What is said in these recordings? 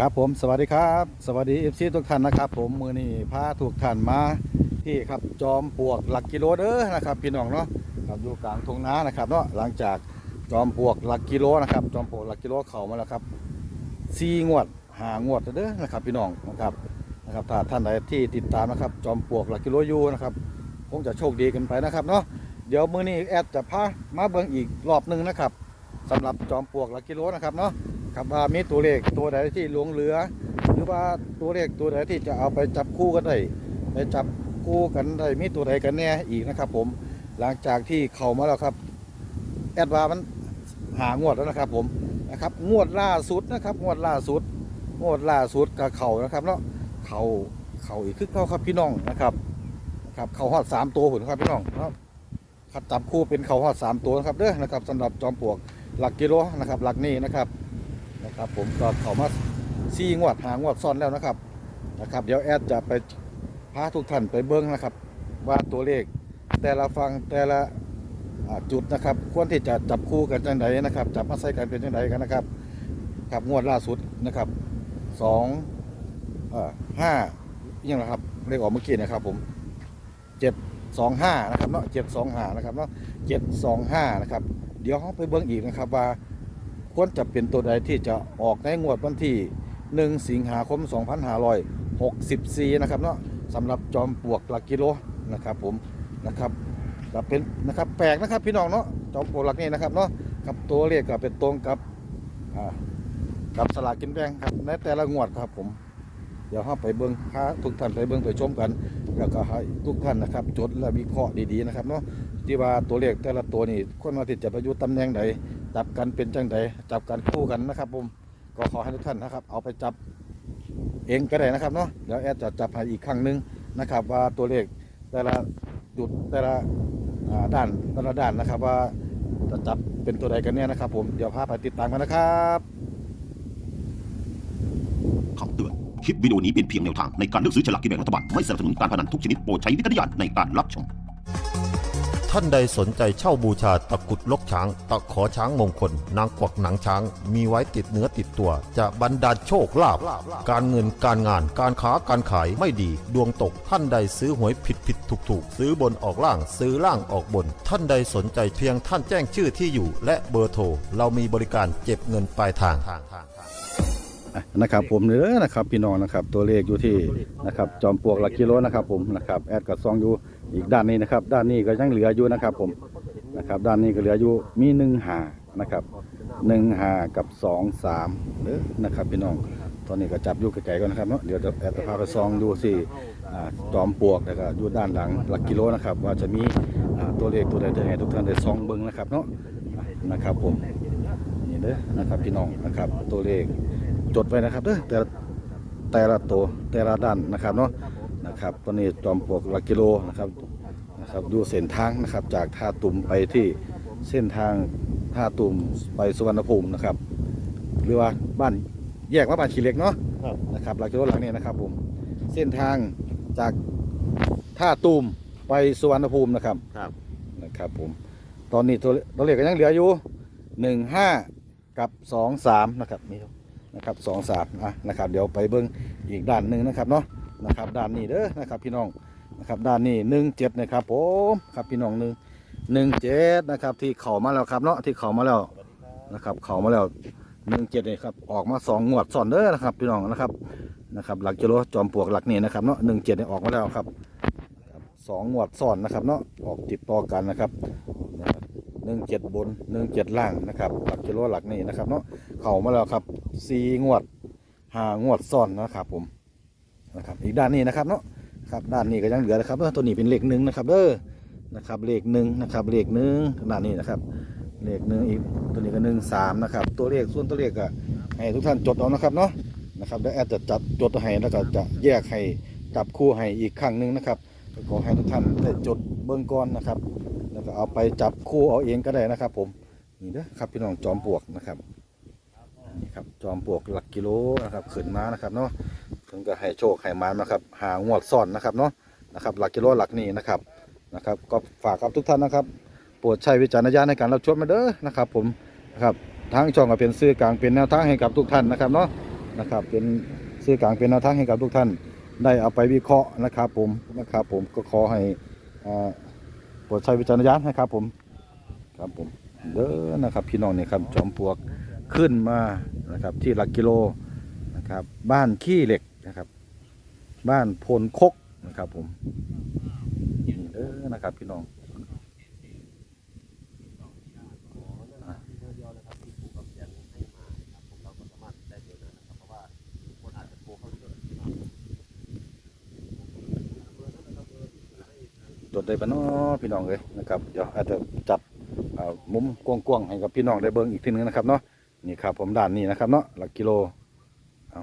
ครับผมสวัสดีครับ สวัสดีเอฟซีทุกท่านนะครับ ผมมือนี้พาทุกท่านมาที่ครับจอมปลวกหลักกิโลเด้อนะครับพี่น้องเนาะครับอยู่กลางทุ่งนานะครับเนาะหลังจากจอมปลวกหลักกิโลนะครับ จอมปลวกหลักกิโลเข้ามาแล้วครับซีงวดหางวดเด้อนะครับ พี่น้องนะครับนะครับถ้าท่านใดที่ติดตามนะครับ จอมปลวกหลักกิโลอยู่นะครับคงจะโชคดีกันไปนะครับเนาะเดี๋ยวมือนี้แอดจะพามาเบิ่งอีกรอบหนึ่งนะครับสำหรับจอมปลวกหลักกิโลนะครับเนาะ ครับว่ามีตัวเลขตัวใดที่หลงเหลือ หรือว่าตัวเลขตัวใดที่จะเอาไปจับคู่กันได้ไปจับคู่กันได้มีตัวใดกันแน่อีกนะครับ ผมหลังจากที่เข้ามาแล้วครับ แอดวามันหางวดแล้วนะครับ ผมนะครับ งวดล่าสุดนะครับ งวดล่าสุด งวดล่าสุดกับเข่านะครับเนาะเข่าเข่าอีกคือเขาครับพี่น้องนะครับครับเข่าฮอดสามตัวหุ่นครับพี่น้องนะครับขัดจับคู่เป็นเข่าฮอดสามตัวนะครับเด้อนะครับสำหรับจอมปลวกหลักกิโลนะครับ หลักนี้นะครับ นะครับผมก็เข้ามาซีงวดหางวดซ้อนแล้วนะครับนะครับ เดี๋ยวแอดจะไปพาทุกท่านไปเบิ้งนะครับ ว่าตัวเลขแต่ละฟังแต่ละจุดนะครับ ควรที่จะจับคู่กันจังไดนะครับ จับมาใส่กันเป็นจังไดกันนะครับครับงวดล่าสุดนะครับสองห้ายังนะครับเลขออกเมื่อกี้นะครับผมเจ็ดสองห้านะครับเนาะเจ็ดสองห้านะครับเนาะเจ็ดสองห้านะครับ เดี๋ยวเขาไปเบิ้งอีกนะครับว่า ควรจะเป็นตัวใดที่จะออกในงวดวันที่ 1 สิงหาคม 2564 นะครับเนาะสำหรับจอมปลวกหลักกิโลนะครับผมนะครับก็เป็นนะครับแปลกนะครับพี่น้องเนาะจอมปลวกหลักนี่นะครับเนาะกับตัวเลขก็เป็นตรงกับอ่ากับสลากกินแบ่งครับในแต่ละงวดครับผมเดี๋ยวเราไปเบิ้งพาทุกท่านไปเบิ้งไปชมกัน แล้วก็ให้ทุกท่านนะครับ จดและวิเคราะห์ดีๆนะครับเนาะ ที่ว่าตัวเลขแต่ละตัวนี่คนมาติดจะประยุทธ์ตำแหน่งใดจับกันเป็นจังใดจับกันคู่กันนะครับผมก็ขอให้ทุกท่านนะครับ เอาไปจับเองก็ได้นะครับเนาะเดี๋ยวแอดจะจับให้อีกครั้งหนึ่งนะครับ ว่าตัวเลขแต่ละจุดแต่ละอ่าด้านแต่ละด้านนะครับ ว่าจะจับเป็นตัวใดกันเนี่ยนะครับ ผมเดี๋ยวพาไปติดตามกันนะครับคำเตือนคลิปวิดีโอนี้เป็นเพียงแนวทางในการเลือกซื้อฉลากกินแบ่งรัฐบาลไม่สนับสนุนการพนันทุกชนิดโปรดใช้วิจารณญาณในการรับชม ท่านใดสนใจเช่าบูชาตะกุดลกช้าง ตะขอช้างมงคล นางกวักหนังช้าง มีไว้ติดเนื้อติดตัว จะบรรดาลโชคลาภการเงินการงานการค้าการขายไม่ดี ดวงตกท่านใดซื้อหวยผิดผิดถูกถูกซื้อบนออกล่างซื้อล่างออกบน ท่านใดสนใจเพียงท่านแจ้งชื่อที่อยู่ และเบอร์โทรเรามีบริการเก็บเงินปลายทางนะครับผมเนื้อนะครับพี่น้องนะครับตัวเลขอยู่ที่นะครับจอมปลวกหลักกิโลนะครับผมนะครับแอดกับซองอยู่ อีกด้านนี้นะครับ ด้านนี้ก็ยังเหลืออยู่นะครับ ผมนะครับ ด้านนี้ก็เหลืออยู่มีหนึ่งหานะครับหนึ่งหากับสองสามเด้อนะครับพี่น้องตอนนี้ก็จับอยู่ไกลๆก่อนนะครับเนาะเดี๋ยวจะแอดจะพาไปซองดูสิอ่าจอมปลวกแล้วก็อยู่ด้านหลังหลักกิโลนะครับ ว่าจะมีตัวเลขตัวใดจะให้ทุกท่านได้ซองเบิ่งนะครับเนาะนะครับผมนี่เด้อนะครับพี่น้องนะครับตัวเลขจดไว้นะครับเด้อแต่แต่ละตัวแต่ละด้านนะครับเนาะ นะครับตอนนี้จอมปลวกหลักกิโลนะครับนะครับ ดูเส้นทางนะครับ จากท่าตุ่มไปที่เส้นทางท่าตุ่มไปสุวรรณภูมินะครับ หรือว่าบ้านแยกว่าบ้านขีเหล็กเนาะครับนะครับหลักกิโลหลังนี้นะครับผมเส้นทางจากท่าตุ่มไปสุวรรณภูมินะครับครับนะครับผมตอนนี้ตัวตัวเลขก็ยังเหลืออยู่หนึ่งห้ากับสองสามนะครับนี่ครับนะครับสองสามอะนะครับ เดี๋ยวไปเบิ้งอีกด้านหนึ่งนะครับเนาะ นะครับด้านนี้เด้อนะครับพี่น้องนะครับด้านนี้หนึ่งเจ็ดนะครับผมครับพี่น้องหนึ่งหนึ่งเจ็ดนะครับที่เข่ามาแล้วครับเนาะที่เข่ามาแล้วนะครับเข่ามาแล้วหนึ่งเจ็ดนี่ครับออกมาสองงวดซ้อนเด้อนะครับพี่น้องนะครับนะครับหลักกิโลจอมปลวกหลักนี่นะครับเนาะหนึ่งเจ็ดนี่ออกมาแล้วครับสองงวดซ้อนนะครับเนาะออกติดต่อกันนะครับหนึ่งเจ็ดบนหนึ่งเจ็ดล่างนะครับหลักกิโลหลักนี่นะครับเนาะเข้ามาแล้วครับสี่งวดห้างวดซ้อนนะครับผม นะครับอีกด้านนี้นะครับเนาะครับด้านนี้ก็ยังเหลือนะครับเออตัวนี้เป็นเลขหนึ่งนะครับเด้อนะครับเลขหนึ่งนะครับเลขหนึ่งด้านนี้นะครับเลขหนึ่งอีกตัวนี้ก็หนึ่งสามนะครับตัวเลขส่วนตัวเลขก็ให้ทุกท่านจดเอานะครับเนาะนะครับแล้วแอดจะจัดจดให้แล้วก็จะแยกให้จับคู่ให้อีกครั้งหนึ่งนะครับขอให้ทุกท่านได้จดเบื้องก่อนนะครับ แล้วก็เอาไปจับคู่เอาเองก็ได้นะครับ ผมนี่เด้อครับพี่น้องจอมปลวกนะครับนี่ครับจอมปลวกหลักกิโลนะครับขึ้นมานะครับเนาะึงก็ให้โชคให้มานนะครับ หางวดซ่อนนะครับเนาะนะครับ หลักกิโลหลักนี้นะครับนะครับ ก็ฝากกับทุกท่านนะครับโปรดใช้วิจารณญาณในการรับชมมาเด้อนะครับ ผมนะครับทางช่องก็เป็นสื่อกลางเป็นแนวทางให้กับทุกท่านนะครับเนาะนะครับ เป็นสื่อกลางเป็นแนวทางให้กับทุกท่าน ได้เอาไปวิเคราะห์นะครับ ผมนะครับ ผมก็ขอให้อ่าโปรดใช้วิจารณญาณนะครับ ผมครับผมเด้อนะครับ พี่น้องเนี่ยครับจอมปลวกขึ้นมานะครับที่หลักกิโลนะครับบ้านขี้เหล็ก นะครับ บ้านพลคกนะครับผมนี่เด้อนะครับพี่น้องโดดได้ปะเนาะพี่น้องเลยนะครับเดี๋ยวอาจจะจับมุมกว้างๆให้กับพี่น้องได้เบิ่งอีกทีหนึงนะครับเนาะนี่ครับผมด้านนี้นะครับเนาะหลักกิโลเอา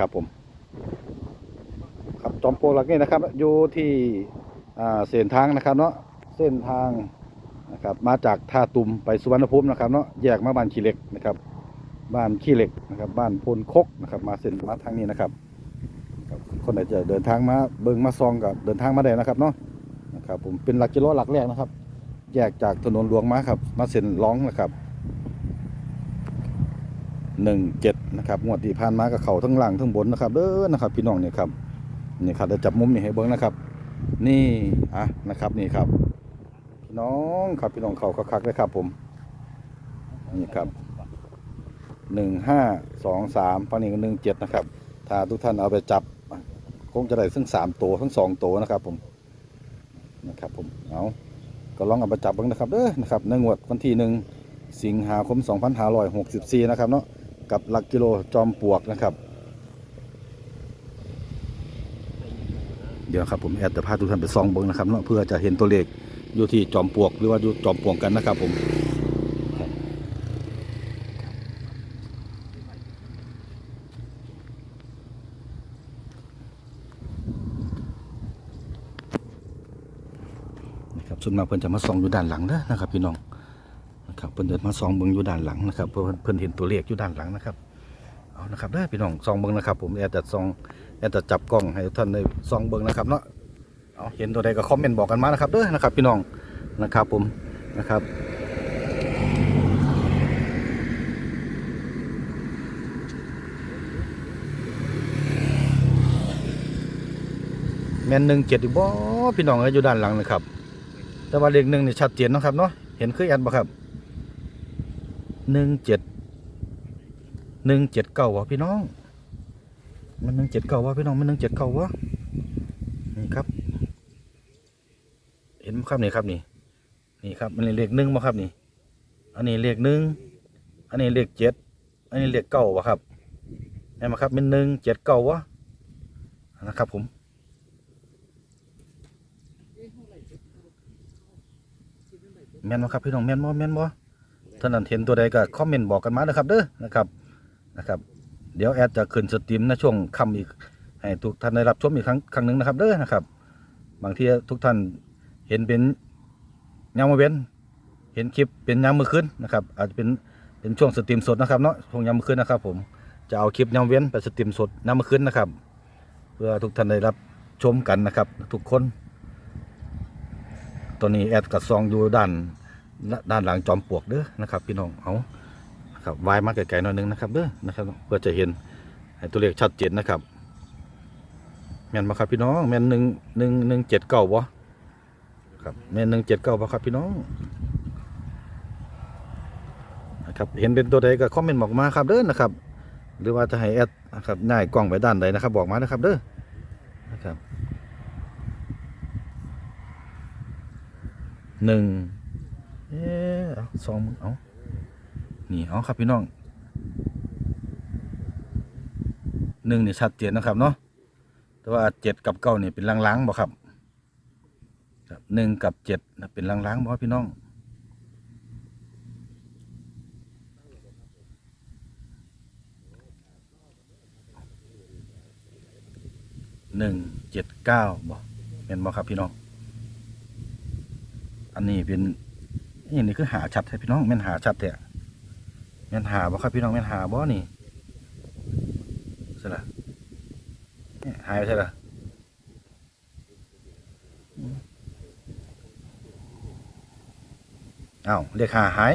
นะครับผม ครับจอมโปลวกหลักนี่นะครับ อยู่ที่เส้นทางนะครับเนาะเส้นทางนะครับมาจากท่าตุมไปสุวรรณภูมินะครับเนาะแยกมาบ้านขี้เหล็กนะครับ บ้านขี้เหล็กนะครับ บ้านพลคกนะครับมาเส้นมาทางนี้นะครับครับคนไหนจะเดินทางมาเบิงมาซองกับเดินทางมาได้นะครับเนาะนะครับผมเป็นหลักกิโลหลักแรกนะครับ แยกจากถนนหลวงมาครับ มาเส้นร้องนะครับ หนึ่งเจ็ดนะครับงวดที่ผ่านมากับเขาทั้งล่างทั้งบนนะครับเด้อนะครับ พี่น้องเนี่ยครับนี่ครับเดี๋ยวจับมุมนี่ให้เบิ้งนะครับ นี่อะนะครับนี่ครับพี่น้องครับพี่น้องเขาคักๆเลยครับ ผมนี่ครับหนึ่งห้าสองสามฝั่งนี้ก็หนึ่งเจ็ดนะครับ ถ้าทุกท่านเอาไปจับ คงจะได้ทั้งสามตัวทั้งสองตัวนะครับผมนะครับผมเอาก็ลองเอาไปจับบ้างนะครับเด้อนะครับในงวดวันที่หนึ่งสิงหาคม 2564 นะครับเนาะ กับหลักกิโลจอมปลวกนะครับ เดี๋ยวครับผมแอดจะพาทุกท่านไปซองเบิ้งนะครับเนาะเพื่อจะเห็นตัวเลขอยู่ที่จอมปลวกหรือว่าอยู่จอมปลวกกันนะครับผมนะครับส่วนมากเพิ่นจะมาส่องอยู่ด้านหลังเด้อนะครับพี่น้อง ครับเพิ่นเดินมาสองเบิ่งอยู่ด้านหลังนะครับเพิ่นเพิ่นเห็นตัวเลขอยู่ด้านหลังนะครับเอานะครับเด้พี่น้องสองเบิ่งนะครับ ผมแอดจะส่องแอดจะจับกล้องให้ท่านได้สองเบิ่งนะครับเนาะเอาเห็นตัวใดก็คอมเมนต์บอกกันมานะครับเด้อนะครับ พี่น้องนะครับผมนะครับแมนหนึ่งเจ็ดอีกบ่พี่น้องอ้ยอยู่ด้านหลังนะครับ แต่ว่าเลขหนึ่งนี่ชัดเจนนะครับเนาะเห็นคือแอดบ่ครับ หนึ่งเจ็ดหนึ่งเจ็ดเก้าวะพี่น้อง มันหนึ่งเจ็ดเก้าวะพี่น้องมันหนึ่งเจ็ดเก้าวะนี่ครับ เห็นครับนี่ครับนี่นี่ครับมันเลขหนึ่งมาครับนี่ อันนี้เลขหนึ่งอันนี้เลขเจ็ดอันนี้เลขเก้าวะครับเห็นไหมครับเป็นหนึ่งเจ็ดเก้าวะนะครับผมแม่นบ่ครับพี่น้องแม่นบ่แม่นบ่ ท่านนั้นเห็นตัวใดก็คอมเมนต์บอกกันมานะครับเด้อนะครับนะครับ เดี๋ยวแอดจะขึ้นสตรีมในช่วงค่ำอีกให้ทุกท่านได้รับชมอีกครั้งครั้งหนึ่งนะครับเด้อนะครับ บางทีทุกท่านเห็นเป็นยามมื้อเว้น เห็นคลิปเป็นยามมื้อคืนนะครับ อาจจะเป็นเป็นช่วงสตรีมสดนะครับเนาะช่วงยามมื้อคืนนะครับ ผมจะเอาคลิปยามเว้นไปสตรีมสดยามมื้อคืนนะครับ เพื่อทุกท่านได้รับชมกันนะครับ ทุกคน ตัวนี้แอดกับซองอยู่ด้าน ด้านหลังจอมปลวกเด้อนะครับพี่น้องเอาครับวายมาไกลๆหน่อยหนึงนะครับเด้อนะครับเพื่อจะเห็นให้ตัวเลขชัดเจนนะครับแม่นมาครับพี่น้องแม่นหนึ่งหนึ่งหนึ่งเจ็ดเก้าวะครับแม่นหนึ่งเจ็ดเก้าปะครับพี่น้องนะครับเห็นเป็นตัวใดก็คอมเมนต์บอกมาครับเด้อนะครับ หรือว่าจะให้แอดนะครับง่ายกล้องไปด้านใดนะครับ บอกมานะครับเด้อนะครับหนึ่ง เออเอาสองมึงเอานี่เอาครับพี่น้องหนึ่งนี่ชัดเจนนะครับเนาะแต่ว่าเจ็ดกับเก้านี่เป็นล้างๆบ่ครับครับหนึ่งกับเจ็ดนะเป็นล้างๆบ่พี่น้องหนึ่งเจ็ดเก้าบ่เป็นบ่ครับพี่น้อง อันนี้เป็น นี่นี่คือหาชัดใช่พี่น้องแม่นหาชัดแท้แม่นหาบ่ครับพี่น้องแม่นหาบ่นี่ใช่ละหายไปใช่ละอ้าวเลขหาหาย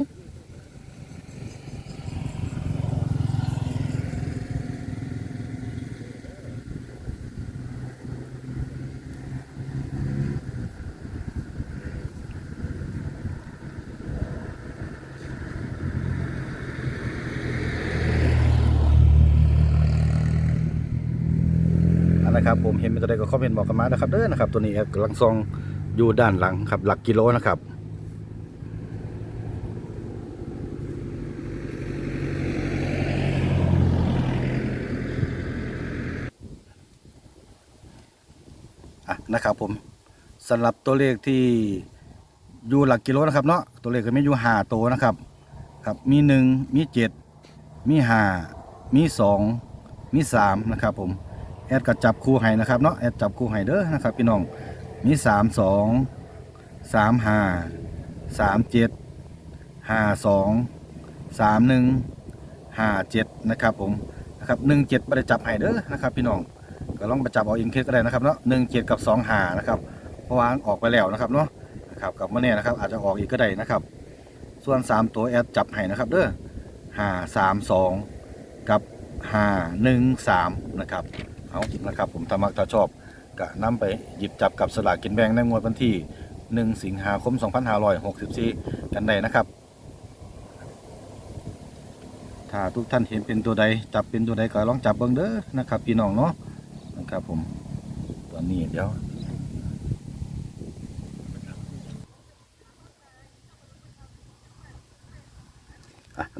นะครับผมเห็นเป็นตัวใดก็คอมเมนต์บอกกันมานะครับเด้อนะครับตัวนี้กำลังซองอยู่ด้านหลังครับหลักกิโลนะครับอะนะครับผมสำหรับตัวเลขที่อยู่หลักกิโลนะครับเนาะตัวเลขก็ไมีอยู่ห้าตัวนะครับครับมีหนึ่งมีเจ็ดมีห้ามีสองมีสามนะครับผม แอดก็จับคู่ให้นะครับเนาะแอดจับคู่ให้เด้อนะครับพี่น้องมีสามสองสามห้าสามเจ็ดห้าสองสามหนึ่งห้าเจ็ดนะครับผมนะครับหนึ่งเจ็ดไม่ได้จับให้เด้อนะครับ พี่น้องก็ลองไปจับเอาอินเคสก็ได้นะครับเนาะหนึ่งเจ็ดกับสองหานะครับเพราะว่าออกไปแล้วนะครับเนาะนะครับกับเมื่อนี้นะครับอาจจะออกอีกก็ได้นะครับ ส่วนสามตัวแอดจับให้นะครับเด้อหาสามสองกับหาหนึ่งสามนะครับ เอานะครับ ผมถ้ามักถ้าชอบก็นำไปหยิบจับกับสลากกินแบ่งในงวดวันที่หนึ่งสิงหาคม 2564 กันได้นะครับ ถ้าทุกท่านเห็นเป็นตัวใดจับเป็นตัวใดก็ลองจับเบิ่งเด้อนะครับ พี่น้องเนาะนะครับผมตัวนี้เดี๋ยว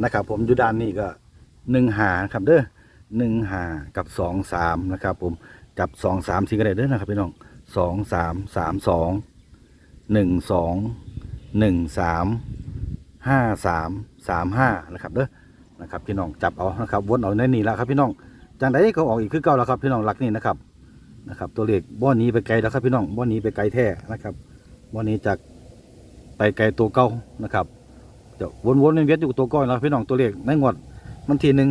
นะครับผมอยู่ด้านนี้ก็หนึ่งหาครับเด้อ หนึ่งหากับสองสามนะครับผมจับสองสามสี่ก็ได้เด้อนะครับพี่น้องสองสามสามสองหนึ่งสองหนึ่งสามห้าสามสามห้านะครับเด้อนะครับพี่น้องจับเอานะครับวนเอาในนี่แล้วครับพี่น้องจังไดก็ออกอีกคือเก่าแล้วครับพี่น้องหลักนี่นะครับนะครับ ตัวเลขบ่อนี้ไปไกลแล้วครับพี่น้องบ่อนี้ไปไกลแท้นะครับบ่อนี้จากไปไกลตัวเก่านะครับเดี๋ยววนๆเวียนอยู่ตัวเก่าแล้วพี่น้องตัวเลขในงวดวันทีหนึ่ง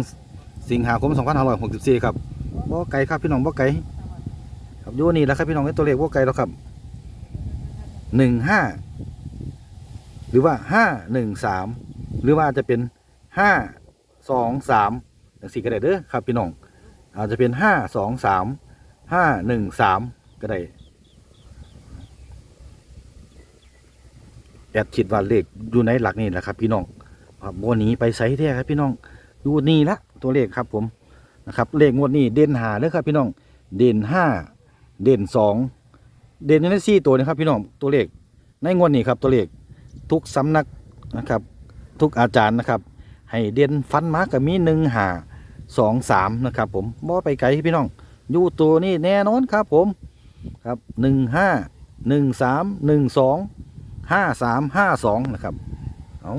สิงหาคม2564ครับบ่ไกลครับพี่น้องบ่ไกลครับอยู่นี่แล้วครับพี่น้องตัวเลขบ่ไกลแล้วครับ15หรือว่า513หรือว่าจะเป็น 523อย่างสี่ก็ได้เด้อครับพี่น้องอาจจะเป็นห้าสองสามห้าหนึ่งสามก็ได้แอดคิดว่าเลขอยู่ในหลักนี่แหละครับ พี่น้องครับวันนี้ไปไซส์แท้ครับพี่น้องอยู่นี่ละ ตัวเลขครับผมนะครับเลขงวดนี้เด่นหาเลยครับพี่น้องเด่นห้าเด่นสองเด่นในสี่ตัวนะครับพี่น้องตัวเลขในงวดนี้ครับตัวเลขทุกสำนักนะครับ ทุกอาจารย์นะครับ ให้เด่นฟันมากับมีหนึ่งหาสองสามนะครับ ผมบ่ไปไกลพี่น้องอยู่ตัวนี้แน่นอนครับผมครับหนึ่งห้าหนึ่งสามหนึ่งสองห้าสามห้าสองนะครับเอา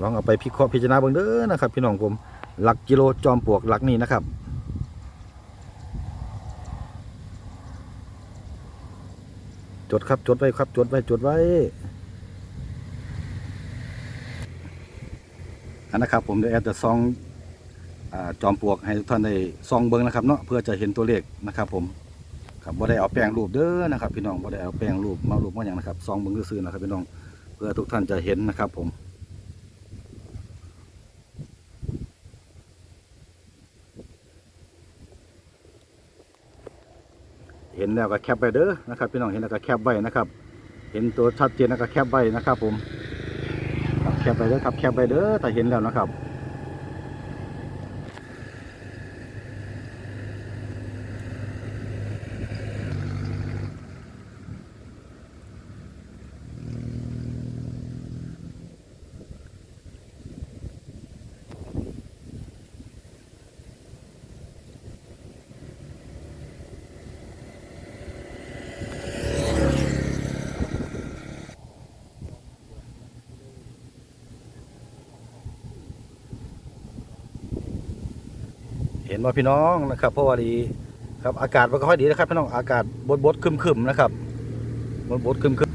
ลองเอาไปพิเคราะห์พิจารณาเบิ่งเด้อนะครับ พี่น้องผม หลักกิโลจอมปลวกหลักนี้นะครับ จดครับจดไว้ครับจดไว้จดไว้อันนะครับผมเดี๋ยวแอดจะซองอจอมปลวกให้ทุกท่านได้ซองเบิ้งนะครับเนาะเพื่อจะเห็นตัวเลขนะครับ ผมครับบ่ได้เอาแป้งรูปเด้อนะครับ พี่น้องบ่ได้เอาแป้งรูปมารูปมาอย่างนะครับซองเบิ้งซื่อๆนะครับพี่น้องเพื่อทุกท่านจะเห็นนะครับผม เห็น แล้วก็แคปไว้เด้อนะครับพี่น้องเห็นแล้วก็แคปไว้นะครับ เห็นตัวชัดเจนแล้วก็แคปไว้นะครับ ผมแคปไปเด้อครับแคปไปเด้อแต่เห็นแล้วนะครับ ห็นว่าพี่น้องนะครับเพราะว่าดีครับอากาศมันก็ค่อยดีนะครับพี่น้องอากาศบดบดคึมคึมๆนะครับบดบดคึมคึม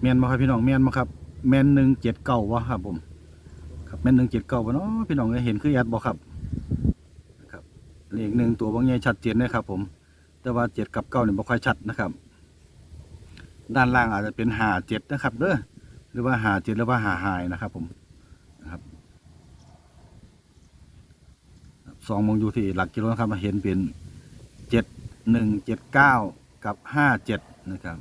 แมนมาครับพี่น้องแมนมาครับแมนหนึ่งเจ็ดเก้าวะครับผมครับแมนหนึ่งเจ็ดเก้าวะเนาะพี่น้องเห็นคือแอดบอกครับครับเลขหนึ่งตัวบางใหญ่ชัดเจนนะครับผมแต่ว่าเจ็ดกับเก้าเนี่ยไม่ค่อยชัดนะครับ ด้านล่างอาจจะเป็นหาเจ็ดนะครับเด้อหรือว่าหาเจ็ดหรือว่าหาหายนะครับ ผมนะครับสองมองอยู่ที่หลักกิโลนะครับมาเห็นเป็นเจ็ดหนึ่งเจ็ดเก้ากับห้าเจ็ดนะครับ